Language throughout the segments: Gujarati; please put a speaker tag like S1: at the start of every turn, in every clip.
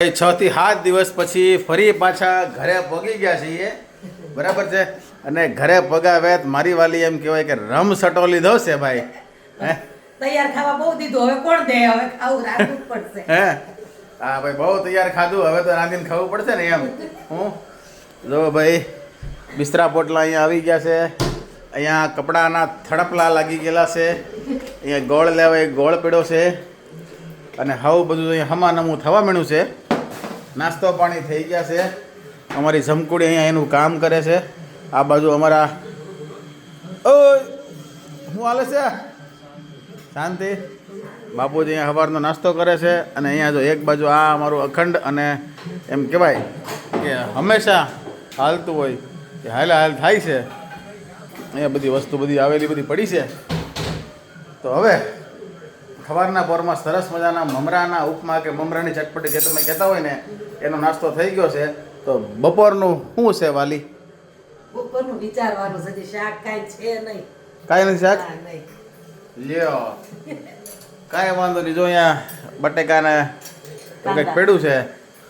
S1: છ થી સાત દિવસ પછી ફરી પાછા ઘરે પગી ગયા છીએ. બરાબર છે? અને ઘરે પગાવે મારી વાલી એમ કહેવાય કે રમ સટો લીધો છે ભાઈ.
S2: તૈયાર ખાવા બહુ દીધું. હવે કોણ દે? હવે ખાવું રાખવું પડશે.
S1: હે? હા ભાઈ બહુ તૈયાર ખાધું. હવે તો રાંધીને ખાવું પડશે ને એમ. હું? જો ભાઈ બિસ્તરા પોટલા અહીંયા આવી ગયા છે. અહીંયા કપડાના થડપલા લાગી ગયેલા છે. અહીંયા ગોળ લેવા એક ગોળ પીડો છે. અને હાવ બધું અહીંયા હમાનમું થવા માંડ્યું છે. નાસ્તો પાણી થઈ ગયા છે. અમારી ઝમકુડી અહીંયા એનું કામ કરે છે. આ બાજુ અમારા ઓ હું હાલે છે? શાંતિ. બાપુજી અહીંયા સવારનો નાસ્તો કરે છે અને અહીંયા જો એક બાજુ આ અમારું અખંડ અને એમ કહેવાય કે હંમેશા હાલતું હોય કે હાલ હાલ થાય છે. અહીંયા બધી વસ્તુ બધી આવેલી બધી પડી છે. તો હવે સવારના પોરમાં સરસ મજાના મમરાના ઉપમા કે મમરાની ચટપટી જે તમે કહેતા હોય ને એનો નાસ્તો થઈ ગયો છે. તો બપોરનું શું છે વાલી?
S2: બપોરનું વિચારવાનું છે શાક કાંઈ છે નહીં.
S1: કાંઈ નથી શાક? લ્યો. કાંઈ વાંધો નહીં જો અહીંયા બટેકાને તો કંઈક પડ્યું છે.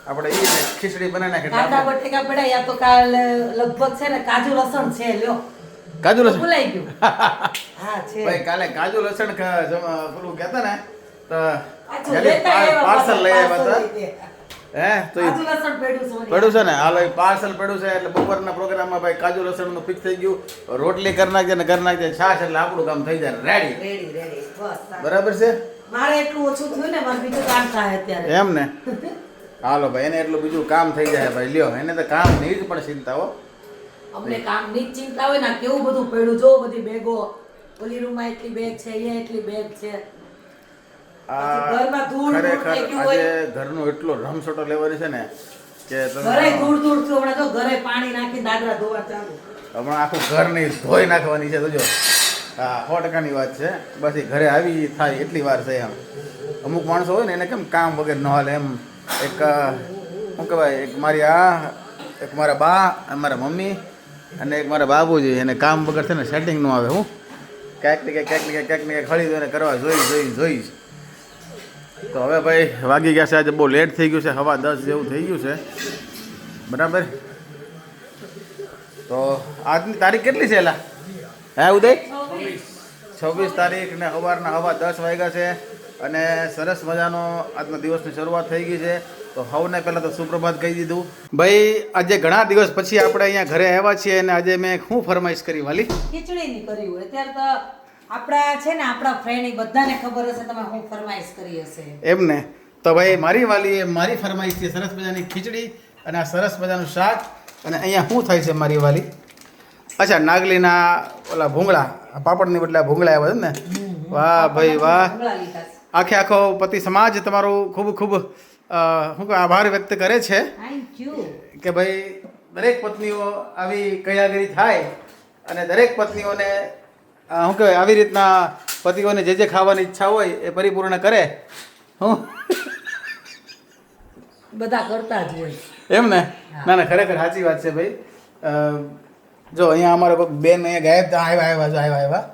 S1: આપણે એ ખીચડી બનાવી નાખી
S2: કાંદા બટેકા પડ્યા યા તો કાલ લગભગ છે ને કાજુ લસણ છે લ્યો.
S1: કાજુ લસણ?
S2: ભૂલાઈ ગયું.
S1: ભાઈ કાલે કાજુ લસણ પેલું કેતા ને તો પાર્સલ લઈ આવ્યા હતા. હે તો ઈ
S2: કાજુ લસણ પડ્યું છે
S1: ને? હાલો પાર્સલ પડ્યું છે એટલે બપોરના પ્રોગ્રામમાં ભાઈ કાજુ લસણનું ફિક્સ થઈ ગયું. રોટલી કરી નાખજે ને કરી નાખજે છાશ એટલે આપણું કામ થઈ જાય. રેડી
S2: રેડી રેડી બસ સારું.
S1: બરાબર છે?
S2: મારે એટલું ઓછું થયું ને મારે બીજું કામ થાય અત્યારે.
S1: એમ ને? હાલો ભાઈ એને એટલું બીજું કામ થઈ જાય ભાઈ. લ્યો એને તો કામ નહીં પણ ચિંતા હો.
S2: અમને ચિંતા હોય ને કેવું બધું પડ્યું જો બધી બેગો ઓલી રૂમમાં એટલી બેગ છે અહીંયા એટલી બેગ છે.
S1: આ ખરેખર આજે ઘરનો એટલો રમસોટો લેવાની છે ને કે
S2: ઘરે
S1: તમે
S2: ધૂળ ધૂળ થયું હમણાં તો ઘરે પાણી નાખી દાદરા ધોવા ચાલુ.
S1: હમણાં આખું ઘર નહીં ધોઈ નાખવાની છે તો જો હા સો ટકાની વાત છે. બસ એ ઘરે આવી થાય એટલી વાર છે એમ. અમુક માણસો હોય ને એને કેમ કામ વગર ન હાલે એમ. એક શું કહેવાય એક મારી આ એક મારા બા મારા મમ્મી અને એક મારા બાબુજી એને કામ વગર છે ને સેટિંગ ન આવે હું. ક્યાંક ને ક્યાંક ક્યાંક ને ક્યાંક ને ક્યાંક ખરીદો એને કરવા જોઈ જોઈ જોઈ. તો હવે ભાઈ વાગી ગયા છે આજે બહુ લેટ થઈ ગયું છે હવા દસ જેવું થઈ ગયું છે. બરાબર? તો આજની તારીખ કેટલી છે એલા? હે ઉદય? છવ્વીસ તારીખ ને સવારના હવા દસ વાગ્યા છે. અને સરસ મજાનો આજના દિવસની શરૂઆત થઈ ગઈ છે. તો હવને પહેલાં તો સુપ્રભાત કહી દીધું. ભાઈ આજે ઘણા દિવસ પછી આપણે અહીંયા ઘરે આવ્યા છીએ અને આજે મેં શું ફરમાઈશ કરી વાલી?
S2: ખીચડીની કરી હોય. અત્યારે તો આપણા છે ને આપણા ફ્રેન્ડ બધાને ખબર હશે તમે હું ફરમાઈશ કરી હશે.
S1: એમ ને? તો ભાઈ મારી વાલીએ મારી ફરમાઈશ છે સરસ મજાની ખીચડી અને આ સરસ મજાનું શાક. અને અહીંયા શું થાય છે મારી વાલી? અચ્છા નાગલીના ઓલા ભૂંગળા પાપડની બદલે ભૂંગળા આવ્યા છે ને? વાહ ભાઈ વાહ.
S2: ભૂંગળા લીધા છે.
S1: આખે આખો પતિ સમાજ તમારું ખૂબ ખૂબ કહે આભાર વ્યક્ત કરે છે કે ભાઈ દરેક પત્નીઓ આવી કયાગીરી થાય અને દરેક પત્નીઓને શું કહેવાય આવી રીતના પતિઓને જે જે ખાવાની ઈચ્છા હોય એ પરિપૂર્ણ કરે. હું
S2: બધા કરતા જ હોય.
S1: એમ ને? ના ના ખરેખર સાચી વાત છે ભાઈ. જો અહીંયા અમારે બેન અહીંયા ગાયબ આવ્યા આવ્યા જો આવ્યા આવ્યા.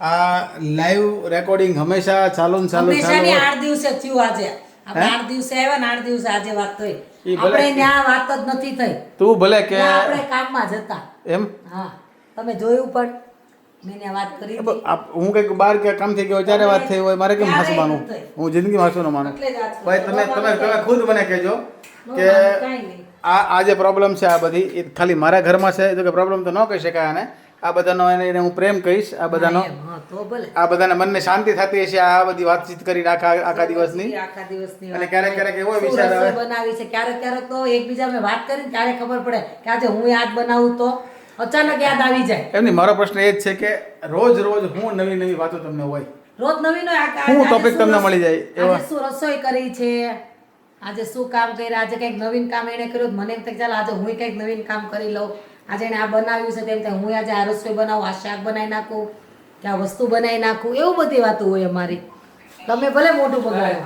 S1: આ લાઈવ રેકોર્ડિંગ હંમેશા ચાલુ ને ચાલુ
S2: હંમેશાની
S1: હોય.
S2: આઠ દિવસે થયું આજે. આપણે આઠ દિવસે આવ્યા ને આઠ દિવસે આજે વાત થઈ. આપણે ત્યાં વાત જ નથી થઈ.
S1: તું ભલે કે
S2: આપણે કામમાં જતા
S1: એમ?
S2: હા. તમે જોયું પણ. મેં વાત કરી
S1: હું કંઈક બહાર કે કામ થઈ ગયો ત્યારે વાત થઈ હોય મારે કેમ હસવાનું? હું જિંદગી હસું ન માનું ભાઈ તમે તમે તમે ખુદ મને કહેજો કે. આ આ જે પ્રોબ્લેમ છે આ બધી એ ખાલી મારા ઘરમાં છે જો કે પ્રોબ્લેમ તો ન કહી શકાય આને. આ બધાનો એને હું પ્રેમ કહીશ. આ બધાનો આ બધાને મનને શાંતિ થતી હશે આ બધી વાતચીત કરી આખા આખા દિવસની.
S2: આખા દિવસની
S1: અને ક્યારેક ક્યારેક એવો વિચાર આવે.
S2: બનાવી છે? ક્યારેક ક્યારેક તો એકબીજા મેં વાત કરીને ત્યારે ખબર પડે કે આજે હું યાદ બનાવું તો અચાનક યાદ આવી જાય.
S1: એમની મારો પ્રશ્ન એ જ છે કે રોજ રોજ હું નવી નવી વાતો તમને હોય.
S2: રોજ નવી નો હું
S1: શું તમને મળી જાય એવા?
S2: શું રસોઈ કરી છે? આજે શું કામ કર્યા? આજે કંઈક નવીન કામ એને કર્યું મને એમ થાય ચાલ આજે હું કંઈક નવીન કામ કરી લઉં. આજે એને આ બનાવ્યું છે તેમ હું આજે આ રસોઈ બનાવું આ શાક બનાવી નાખું કે આ વસ્તુ બનાવી નાખું એવું બધી વાતો હોય અમારી. તમે ભલે મોટું બગાડો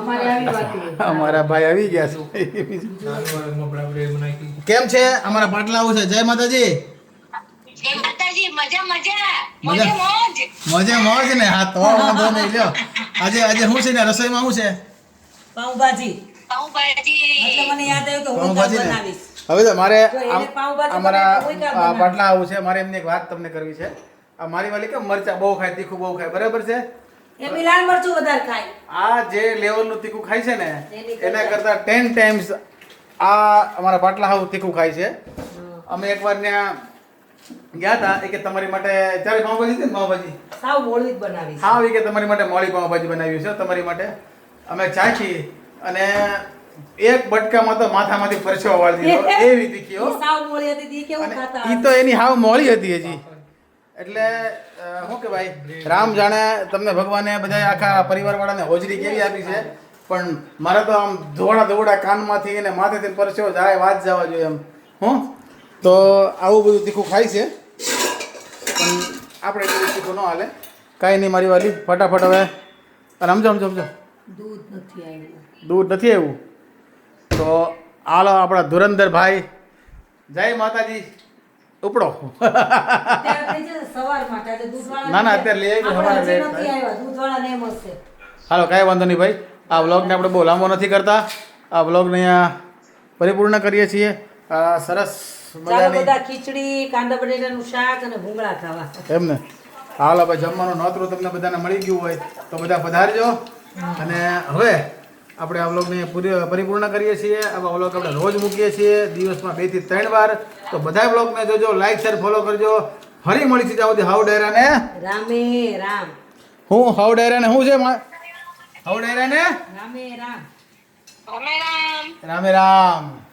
S2: અમારે આવી વાત
S1: અમારા ભાઈ આવી ગયા છે. કેમ છે? અમારા પાટલા આવું છે. જય માતાજી.
S3: મજા મજા.
S1: મજા?
S3: મોજે મોજ.
S1: ને હા તો વાંધો નહીં. લ્યો. આજે આજે શું છે ને રસોઈમાં શું છે?
S2: પાઉંભાજી.
S3: પાઉંભાજી.
S2: એટલે મને યાદ આવ્યું કે હું? બનાવીશ.
S1: હવે તો મારે અમારા? પાટલા આવું છે મારે એમની એક વાત તમને કરવી છે. આ મારી વાલી કે મરચા બહુ ખાય તીખું બહુ ખાય બરાબર છે?
S2: એ લાલ મરચું વધારે ખાય.
S1: આ જે લેવલનું તીખું ખાય છે ને
S2: એની કરતાં-
S1: કરતાં ટેન ટાઈમ્સ આ અમારા પાટલા હાવ તીખું ખાય છે. અમે એકવાર ત્યાં ગયા હતા એ કે તમારી માટે જ્યારે પાઉંભાજી હતી ને પાઉંભાજી?
S2: સાવ મોળી જ બનાવી
S1: હા એ કે તમારી માટે મોળી પાઉંભાજી બનાવી છે તમારી માટે. અમે ચાખી અને એક બટકામાં તો માથામાંથી પરસેવો વાળી દીધો. એવી હો
S2: સાવ મોળી હતી દી કેવું ખાતા
S1: ઈ તો એની હાવ મોળી હતી હજી. એટલે શું કે ભાઈ રામ જાણે તમને ભગવાને બધા આખા પરિવારવાળાને હોજરી કેવી આપી છે? પણ મારે તો આમ ધોળા ધોળા કાનમાંથી અને માથેથી પરસ્યો જાય વાત જવા જોઈએ એમ. હું? તો આવું બધું તીખું ખાય છે. પણ આપણે એટલું તીખું ન હાલે. કાંઈ નહીં મારી વાલી ફટાફટ હવે. અને સમજો સમજો સમજો.
S2: દૂધ નથી આવ્યું.
S1: દૂધ નથી આવ્યું? તો હાલો આપણા ધુરંધર ભાઈ જય માતાજી. ઉપડો. ના, ના, અત્યારે લઈ આવી,
S2: એમ
S1: હાલો કાંઈ વાંધો નહીં ભાઈ. આ વ્લોગને આપણે બહુ લાંબો નથી કરતા. આ વ્લોગને અહીંયા પરિપૂર્ણ કરીએ છીએ. સરસ
S2: બધા ખીચડી કાંદા બટેટાનું શાક અને ભૂંગળા ખાવા.
S1: એમને. હાલો ભાઈ જમવાનું નોતરું તમને બધાને મળી ગયું હોય તો બધા પધારજો. અને હવે આપણે આ વ્લોગને પૂરી પરિપૂર્ણ કરીએ છીએ. આવા વ્લોગ આપણે રોજ મૂકીએ છીએ દિવસમાં બેથી ત્રણ વાર. તો બધા વ્લોગને જોજો લાઈક શેર ફોલો કરજો. ફરી મળીશું ત્યાં સુધી. હાઉ ડાયરાને?
S2: રામે રામ.
S1: હું? હાઉ ડાયરાને શું છે? હાઉ ડાયરાને?
S2: રામે રામ.
S3: રામે રામ.
S1: રામે રામ.